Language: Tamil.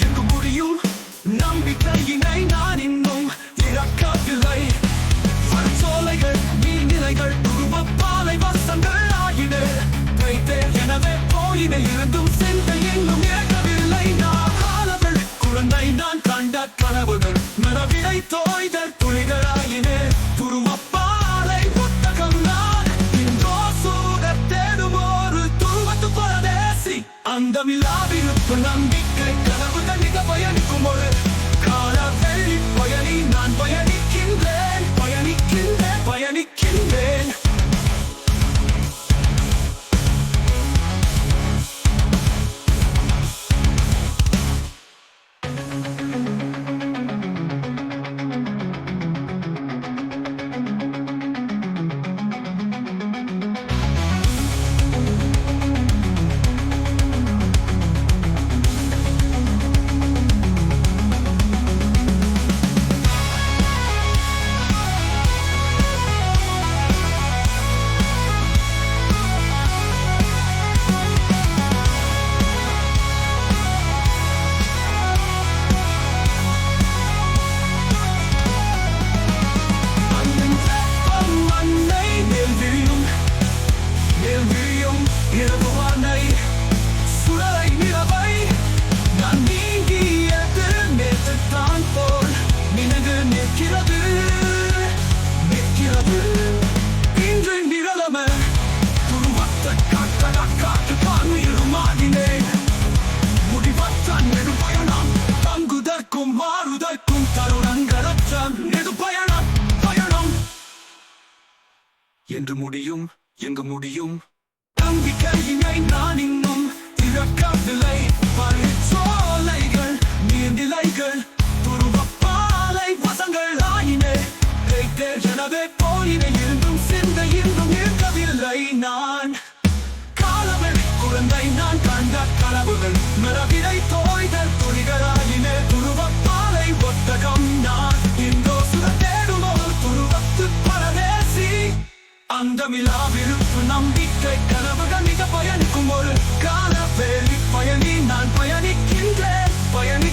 எங்கு முடியும் நம்பிக்கையினை நான் இன்னும் திறக்கவில்லை சோலைகள் நீர்நிலைகள் துருவப்பாலை வசங்கள் ஆகின. வைத்தேன் எனவே போயின இருந்தும் சிந்தை இன்னும் ஏற்கவில்லை நான் காலங்கள் குழந்தை நான் கண்ட கனவுகள் மரவிடை தோய்தல் துளிகளாயின துருவப்பாலை புத்தகம் நான் இன்றோ சூட தேடும் ஒரு துருவத்து பரதேசி. அந்த விழாவிருப்பு நம்பிக்கை தங்குதற்கும் மாறுதற்கும் தருணங்களற்ற நெடு பயணம் பயணம் என்று முடியும் எங்கு முடியும் நம்பிக்கையினை நான் இன்னும் திறக்கவில்லை பழிச்சோ அந்தமில்லா விருப்பு நம்பிக்கை கனவுகள் மிக பயணிக்கும் ஒரு கால வேலி பயணி நான் பயணிக்கின்றேன் பயணி